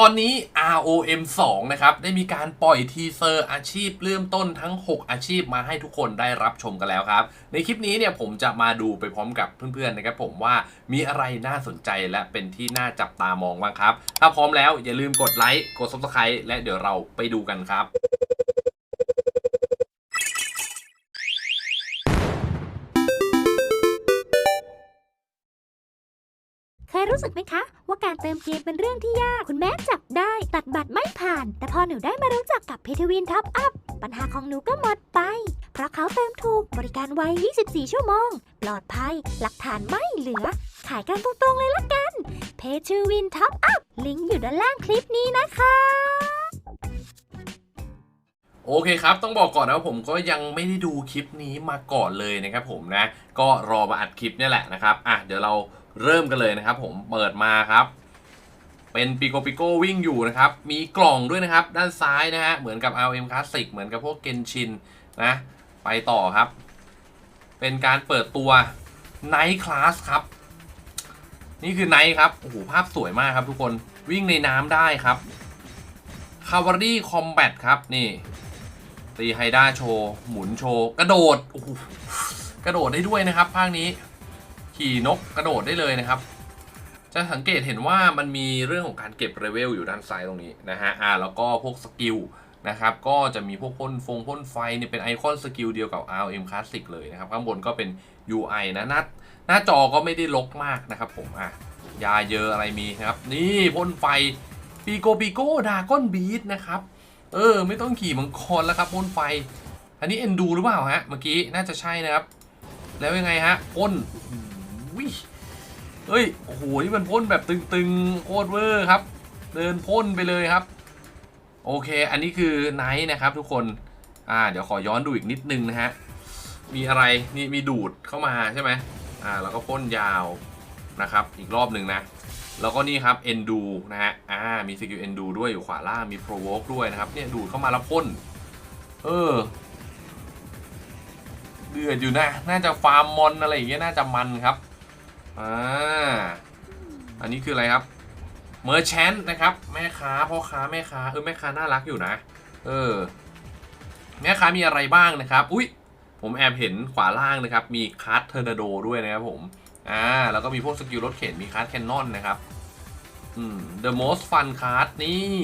ตอนนี้ ROM 2 นะครับ ได้มีการปล่อยทีเซอร์อาชีพเริ่มต้นทั้ง 6 อาชีพมาให้ทุกคนได้รับชมกันแล้วครับ ในคลิปนี้เนี่ยผมจะมาดูไปพร้อมกับเพื่อนๆนะครับผมว่ามีอะไรน่าสนใจและเป็นที่น่าจับตามองบ้างครับ ถ้าพร้อมแล้วอย่าลืมกดไลค์ กด Subscribe และเดี๋ยวเราไปดูกันครับ รู้สึกไหมคะ ว่าการเติมเกมเป็นเรื่องที่ยาก คุณแม่จับได้ ตัดบัตรไม่ผ่าน แต่พอหนูได้มารู้จักกับเพทวินท็อปอัพปัญหาของหนูก็หมดไป เพราะเขาเติมถูกบริการไว 24 ชั่วโมง ปลอดภัย หลักฐานไม่เหลือ ขายกันตรงๆเลยละกัน เพทวินท็อปอัพลิงก์อยู่ด้านล่างคลิปนี้นะคะโอเคครับ ต้องบอกก่อนนะผมก็ยังไม่ได้ดูคลิปนี้มาก่อนเลยนะครับผมนะ ก็รอมาอัดคลิปนี่แหละนะครับ อะ เดี๋ยวเรา เริ่มกันเลยนะครับผมเปิดมาครับ เป็นปิโกปิโกวิ่งอยู่นะครับ มีกล่องด้วยนะครับ ด้านซ้ายนะฮะ เหมือนกับ RM Classic เหมือนกับพวกเกนชินนะ ไปต่อครับ เป็นการเปิดตัว Night Class ครับ นี่คือ Night ครับ โอ้โห ภาพสวยมากครับทุกคนวิ่งในน้ำได้ครับ Cavalry Combat ครับนี่ตีไฮด้าโชว์ หมุนโชว์ กระโดดโอ้โหกระโดดได้ด้วยนะครับภาคนี้ ขี่นกกระโดดได้เลยนะครับ จะสังเกตเห็นว่ามันมีเรื่องของการเก็บเลเวลอยู่ด้านซ้ายตรงนี้นะฮะอ่าแล้วก็พวกสกิลนะครับก็จะมีพวกพ่นฟงพ่นไฟเนี่ยเป็นไอคอนสกิลเดียวกับ RM Classic เลยนะครับ ข้างบนก็เป็น UI นะหน้าหน้าจอก็ไม่ได้ลกมากนะครับผมอะยาเยอะอะไรมีนะครับ นี่พ่นไฟปีโกปีโกดาก้อนบีทนะครับ เออ ไม่ต้องขี่มังกรแล้วครับพ่นไฟ อันนี้เอ็นดูหรือเปล่าฮะ เมื่อกี้น่าจะใช่นะครับ แล้วยังไงฮะพ่น วิเฮ้ย โอ้โห นี่มันพ่นแบบตึงๆ โคตรเวอร์ครับ เดินพ่นไปเลยครับ โอเค อันนี้คือไนท์นะครับทุกคน อ่า เดี๋ยวขอย้อนดูอีกนิดนึงนะฮะ มีอะไร นี่มีดูดเข้ามาใช่ไหมอ่า แล้วก็พ่นยาวนะครับ อีกรอบหนึ่งนะ แล้วก็นี่ครับ Endu นะฮะ อ่า มีสกิล Endu ด้วยอยู่ขวาล่าง มี Provoke ด้วยนะครับ เนี่ยดูดเข้ามาแล้วพ่น เออเดือดอยู่นะ น่าจะฟาร์มมอนอะไรอย่างเงี้ย น่าจะมันครับ อ่า อันนี้คืออะไรครับ เมอร์แชนนะครับ แม่ค้าพ่อค้าแม่ค้าเออแม่ค้าน่ารักอยู่นะ เออ แม่ค้ามีอะไรบ้างนะครับ อุ้ยผมแอบเห็นขวาล่างนะครับ มีคาร์ดเทอร์นาโดด้วยนะครับผม อ่า แล้วก็มีพวกสกิลรถเข็น มีคาร์ดแคนนอนนะครับ อืม The most fun card นี่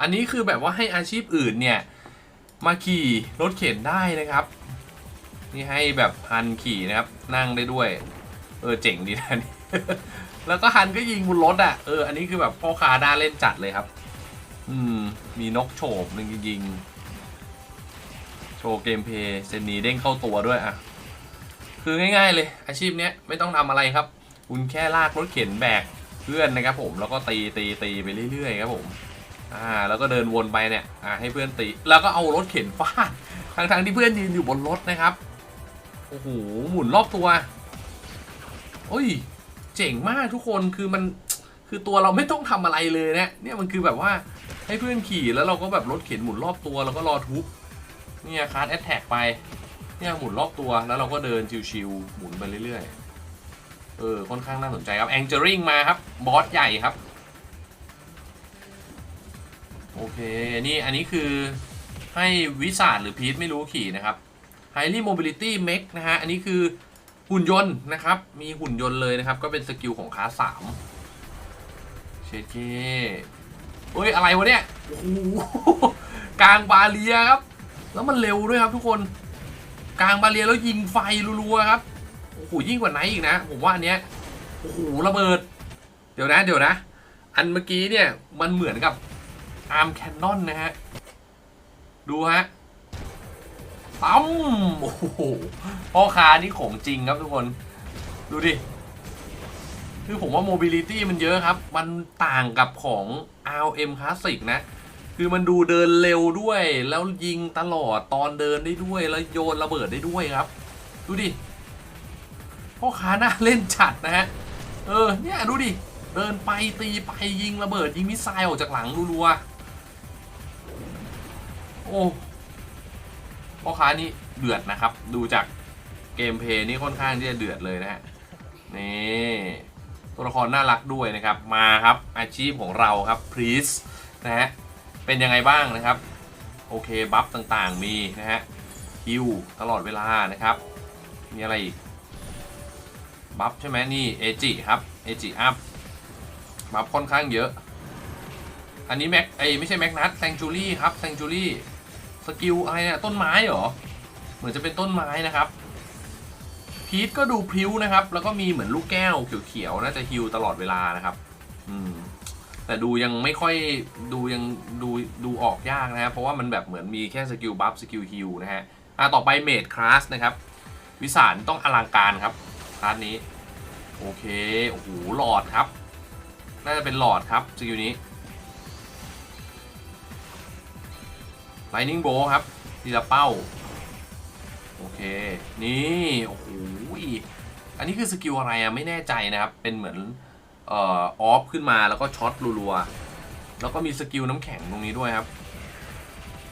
อันนี้คือแบบว่าให้อาชีพอื่นเนี่ย มาขี่รถเข็นได้นะครับ นี่ให้แบบฮันขี่นะครับ นั่งได้ด้วย เออเจ๋งดีนะนี่แล้วก็ฮันก็ยิงบนรถอะเอออันนี้คือแบบพ่อค้าด้าเล่นจัดเลยครับ อืม มีนกโฉบหนึ่งยิง โชว์เกมเพย์เซนนีเด้งเข้าตัวด้วยอะ คือง่ายๆเลย อาชีพเนี้ยไม่ต้องทำอะไรครับ คุณแค่ลากรถเข็นแบกเพื่อนนะครับผมแล้วก็ตีตีตีไปเรื่อยๆครับผมอ่าแล้วก็เดินวนไปเนี่ยอ่าให้เพื่อนตีแล้วก็เอารถเข็นฟาดทั้งๆที่เพื่อนยืนอยู่บนรถนะครับโอ้โหหมุนรอบตัว โอ้ย เจ๋งมากทุกคนคือมันคือตัวเราไม่ต้องทำอะไรเลยเนี่ยเนี่ยมันคือแบบว่าให้เพื่อนขี่แล้วเราก็แบบรถเข็นหมุนรอบตัวแล้วก็รอทุบเนี่ยคาร์ดแอตแทกไปเนี่ยหมุนรอบตัวแล้วเราก็เดินชิวๆหมุนไปเรื่อยๆเออค่อนข้างน่าสนใจครับแองเจอริงมาครับบอสใหญ่ครับโอเคนี่อันนี้คือให้วิสาดหรือพีทไม่รู้ขี่นะครับ Highly Mobility m e c นะฮะอันนี้คือ หุ่นยนต์นะครับ มีหุ่นยนต์เลยนะครับ ก็เป็นสกิลของคลาสสามเชเกเฮ้ย อะไรวะเนี่ย โอ้โห กลางบาเลียครับ แล้วมันเร็วด้วยครับทุกคน กลางบาเลียแล้วยิงไฟรัวๆครับ โอ้โห ยิ่งกว่าไนอีกนะ ผมว่าอันเนี้ย โอ้โห ระเบิด เดี๋ยวนะ เดี๋ยวนะ อันเมื่อกี้เนี่ย มันเหมือนกับอาร์มแคนนอนนะฮะ ดูฮะ ตั้มโอ้โหพ่อค้านี่ของจริงครับทุกคน ดูดิ คือผมว่าโมบิลิตี้มันเยอะครับ มันต่างกับของ RM Classic นะ คือมันดูเดินเร็วด้วย แล้วยิงตลอดตอนเดินได้ด้วย แล้วโยนระเบิดได้ด้วยครับ ดูดิ พ่อค้าน่าเล่นจัดนะฮะ เออ เนี่ยดูดิ เดินไปตีไปยิงระเบิดยิงมิสไซล์ออกจากหลังรัวๆโอ้ พ่อค้านี่เดือดนะครับ ดูจากเกมเพย์นี่ค่อนข้างที่จะเดือดเลยนะฮะนี่ตัวละครน่ารักด้วยนะครับมาครับอาชีพของเราครับพรีสนะฮะเป็นยังไงบ้างนะครับ โอเคบัฟต่างๆมีนะฮะฮิวตลอดเวลานะครับ มีอะไรอีกบัฟใช่ไหมนี่เอจิครับเอจิอัพบัฟค่อนข้างเยอะ อันนี้แม็กไอยไม่ใช่แม็กนัทแซงจูรี่ครับแซงจูรี่ สกิลอะไรเนี่ยต้นไม้เหรอ เหมือนจะเป็นต้นไม้นะครับ พีทก็ดูพริ้วนะครับ แล้วก็มีเหมือนลูกแก้วเขียวๆน่าจะฮิวตลอดเวลานะครับ อืมแต่ดูยังไม่ค่อยดูยังดูดูออกยากนะครับเพราะว่ามันแบบเหมือนมีแค่สกิลบัฟสกิลฮิวนะฮะอะต่อไปเมดคลาสนะครับ วิสารต้องอลังการครับคลาสนี้ โอเค โอ้โหหลอดครับ น่าจะเป็นหลอดครับสกิลนี้ Lightning Bolt ครับทีละเป้า โอเค นี่ โอ้โหอันนี้คือสกิลอะไรอะไม่แน่ใจนะครับ เป็นเหมือนเอ่อออฟขึ้นมาแล้วก็ช็อตรัวๆ แล้วก็มีสกิลน้ำแข็งตรงนี้ด้วยครับ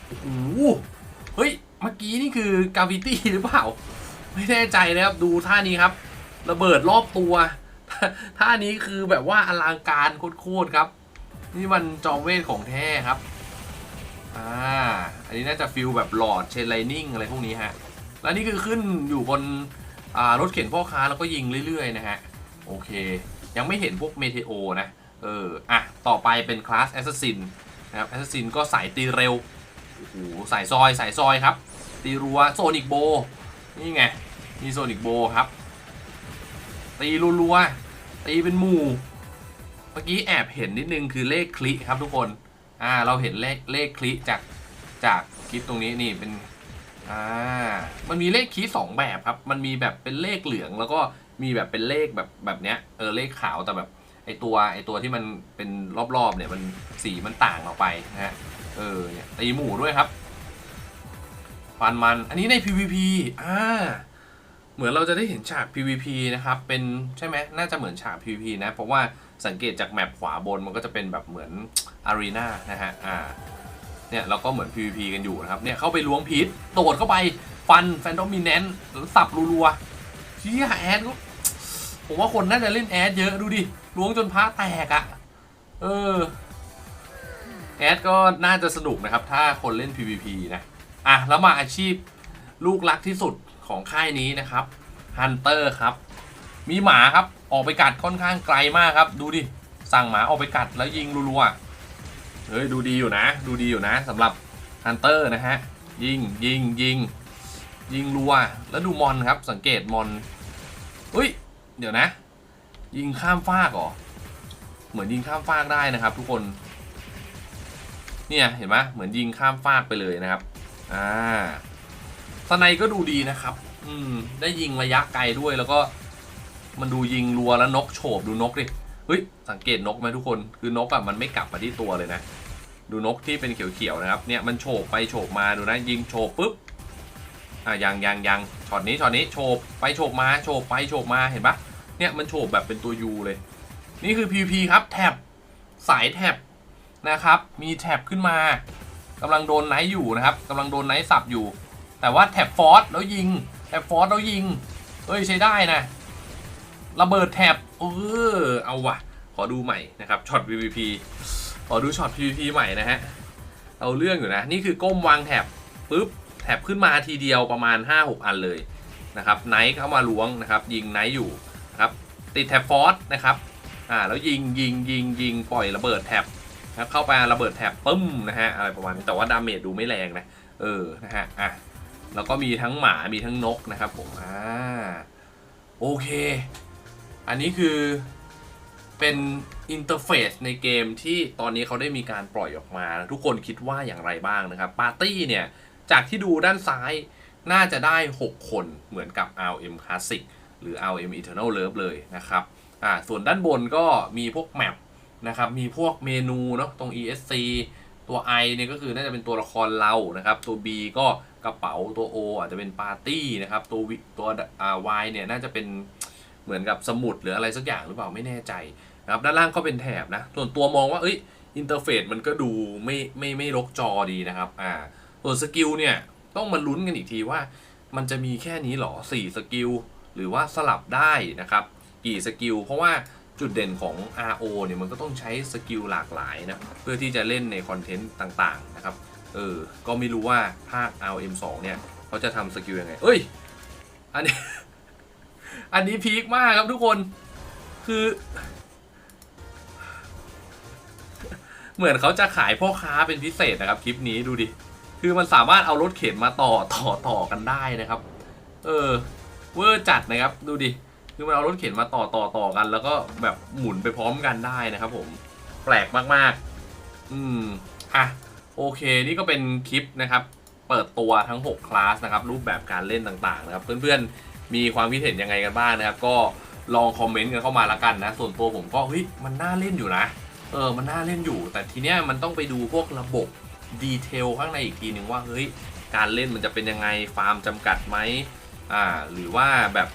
โอ้โห เฮ้ย เมื่อกี้นี่คือกาวิตี้หรือเปล่า ไม่แน่ใจนะครับ ดูท่านี้ครับ ระเบิดรอบตัว ท่านี้คือแบบว่าอลังการโคตรๆครับ นี่มันจอมเวทของแท้ครับ อ่า อันนี้น่าจะฟิลแบบหลอดเชนไลนิ่งอะไรพวกนี้ฮะ แล้วนี่คือขึ้นอยู่บนรถเข็นพ่อค้าแล้วก็ยิงเรื่อย ๆ นะฮะ โอเค ยังไม่เห็นพวกเมเทโอนะ เออ อะ ต่อไปเป็นคลาสแอสซัสซินนะครับแอสซัสซินก็สายตีเร็ว โอ้โห สายซอย สายซอยครับ ตีรัวโซนิกโบ นี่ไง มีโซนิกโบครับ ตีรัวๆ ตีเป็นหมู่ เมื่อกี้แอบเห็นนิดนึงคือเลขคลิครับทุกคน อ่าเราเห็นเลขเลขคลิจากจากคลิปตรงนี้นี่เป็นอ่ามันมีเลขคีย์สองแบบครับ มันมีแบบเป็นเลขเหลืองแล้วก็มีแบบเป็นเลขแบบแบบเนี้ยเออเลขขาวแต่แบบไอตัวไอตัวที่มันเป็นรอบๆเนี่ยมันสีมันต่างออกไปนะฮะเออเนี่ยตีหมูด้วยครับฟันมันอันนี้ใน PVP อ่า เหมือนเราจะได้เห็นฉาก PVP นะครับ เป็นใช่ไหมน่าจะเหมือนฉาก PVP นะ เพราะว่าสังเกตจากแมปขวาบนมันก็จะเป็นแบบเหมือนอารีนานะฮะ อ่า เนี่ยเราก็เหมือน PVP กันอยู่นะครับ เนี่ยเข้าไปล้วงพีทโดดเข้าไป ฟันแฟน t อม m ิ n น n ์หรือสับรัวๆเชี่ยแอดก็ผมว่าคนน่าจะเล่นแอดเยอะดูดิล้วงจนพระแตกอะ่ะเออแอดก็น่าจะสนุกนะครับ ถ้าคนเล่น PVP นะ อะ แล้วมาอาชีพลูกรักที่สุด ของค่ายนี้นะครับฮันเตอร์ครับ มีหมาครับออกไปกัดค่อนข้างไกลมากครับ ดูดิ สั่งหมาออกไปกัดแล้วยิงรัวๆเฮ้ยดูดีอยู่นะ ดูดีอยู่นะสำหรับฮันเตอร์นะฮะ ยิงยิงยิงยิงรัว แล้วดูมอนครับ สังเกตมอนเฮ้ย เดี๋ยวนะ ยิงข้ามฟากเหรอ เหมือนยิงข้ามฟากได้นะครับ ทุกคน เนี่ยเห็นไหมเหมือนยิงข้ามฟากไปเลยนะครับ อ่า สไนก็ดูดีนะครับ อืม ได้ยิงระยะไกลด้วยแล้วก็ มันดูยิงรัวแล้วนกโฉบดูนกดิ เฮ้ย สังเกตนกไหมทุกคน คือนกอะมันไม่กลับมาที่ตัวเลยนะ ดูนกที่เป็นเขียวๆนะครับ เนี่ยมันโฉบไปโฉบมาดูนะยิงโฉบปุ๊บ อะยังยังยังช็อตนี้ช็อตนี้โฉบไปโฉบมาโฉบไปโฉบมาเห็นปะเนี่ยมันโฉบแบบเป็นตัวยูเลย นี่คือ PVP ครับแท็บสายแท็บนะครับ มีแท็บขึ้นมากำลังโดนไนท์อยู่นะครับกำลังโดนไนท์สับอยู่ แต่ว่าแท็บฟอสแล้วยิงแท็บฟอสแล้วยิง เอ้ยใช้ได้นะ ระเบิดแท็บเออเอาวะขอดูใหม่นะครับช็อต PVP ขอดูช็อต PVP ใหม่นะฮะเอาเรื่องอยู่นะ นี่คือก้มวางแท็บปุ๊บแท็บขึ้นมาทีเดียวประมาณ 5-6 อันเลยนะครับไนท์เข้ามาล้วงนะครับ ยิงไนท์อยู่นะครับติดแท็บฟอสนะครับอ่าแล้วยิงยิงยิงยิงปล่อยระเบิดแท็บนะเข้าไประเบิดแท็บปึ้มนะฮะอะไรประมาณนี้แต่ว่าดาเมจดูไม่แรงนะเออนะฮะอะ แล้วก็มีทั้งหมามีทั้งนกนะครับผมอ่าโอเค อันนี้คือเป็นอินเทอร์เฟซในเกมที่ตอนนี้เขาได้มีการปล่อยออกมา ทุกคนคิดว่าอย่างไรบ้างนะครับปาร์ตี้เนี่ย จากที่ดูด้านซ้ายน่าจะได้ 6 คนเหมือนกับ RM Classic หรือ RM Eternal Love เลยนะครับอ่าส่วนด้านบนก็มีพวกแมปนะครับ มีพวกเมนูเนาะตรง ESC ตัว I เนี่ยก็คือน่าจะเป็นตัวละครเรานะครับ ตัว B ก็ กระเป๋าตัว O อาจจะเป็นปาร์ตี้นะครับ ตัว V ตัวอ่า Y เนี่ยน่าจะเป็นเหมือนกับสมุดหรืออะไรสักอย่างหรือเปล่าไม่แน่ใจนะครับด้านล่างก็เป็นแถบนะ ส่วนตัวมองว่าเอ้ยอินเทอร์เฟซมันก็ดูไม่ไม่ไม่รกจอดีนะครับอ่าส่วนสกิลเนี่ยต้องมาลุ้นกันอีกทีว่า มันจะมีแค่นี้หรอ 4 สกิล หรือว่าสลับได้นะครับ กี่สกิล เพราะว่าจุดเด่นของ RO เนี่ยมันก็ต้องใช้สกิลหลากหลายนะ เพื่อที่จะเล่นในคอนเทนต์ต่างๆนะครับ เออ ก็ไม่รู้ว่าภาค RM2 เนี่ยเขาจะทำสกิลยังไง เอ้ย อันนี้ อันนี้พีคมากครับทุกคน คือ เหมือนเขาจะขายพ่อค้าเป็นพิเศษนะครับคลิปนี้ดูดิ คือมันสามารถเอารถเข็นมาต่อต่อต่อกันได้นะครับ เออ เวอร์จัดนะครับ ดูดิ คือมันเอารถเข็นมาต่อต่อต่อกัน แล้วก็แบบหมุนไปพร้อมกันได้นะครับ ผม แปลกมาก ๆ อืม อะ โอเค นี่ก็เป็นคลิปนะครับ เปิดตัวทั้ง 6 คลาสนะครับ รูปแบบการเล่นต่างๆนะครับ เพื่อนๆ มีความคิดเห็นยังไงกันบ้างนะครับ ก็ลองคอมเมนต์กันเข้ามาละกันนะ ส่วนตัวผมก็เฮ้ยมันน่าเล่นอยู่นะ เออ มันน่าเล่นอยู่ แต่ทีเนี้ยมันต้องไปดูพวกระบบดีเทลข้างในอีกทีหนึ่งว่าเฮ้ยการเล่นมันจะเป็นยังไง ฟาร์มจำกัดไหมอ่า หรือว่าแบบ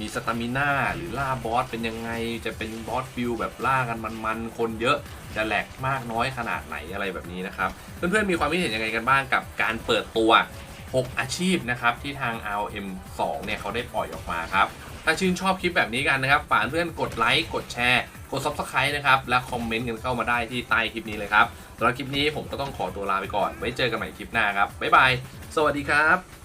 มีสตามิน่าหรือล่าบอสเป็นยังไง จะเป็นบอสฟิลแบบล่ากันมันๆ คนเยอะ จะแหลกมากน้อยขนาดไหนอะไรแบบนี้นะครับ เพื่อนๆมีความคิดเห็นยังไงกันบ้างกับการเปิดตัว 6 อาชีพนะครับที่ทาง RM 2เนี่ยเขาได้ปล่อยออกมาครับ ถ้าชื่นชอบคลิปแบบนี้กันนะครับฝากเพื่อนกดไลค์กดแชร์ กด Subscribe นะครับ และคอมเมนต์กันเข้ามาได้ที่ใต้คลิปนี้เลยครับสำหรับคลิปนี้ผมก็ต้องขอตัวลาไปก่อน ไว้เจอกันใหม่คลิปหน้าครับบ๊ายบายสวัสดีครับ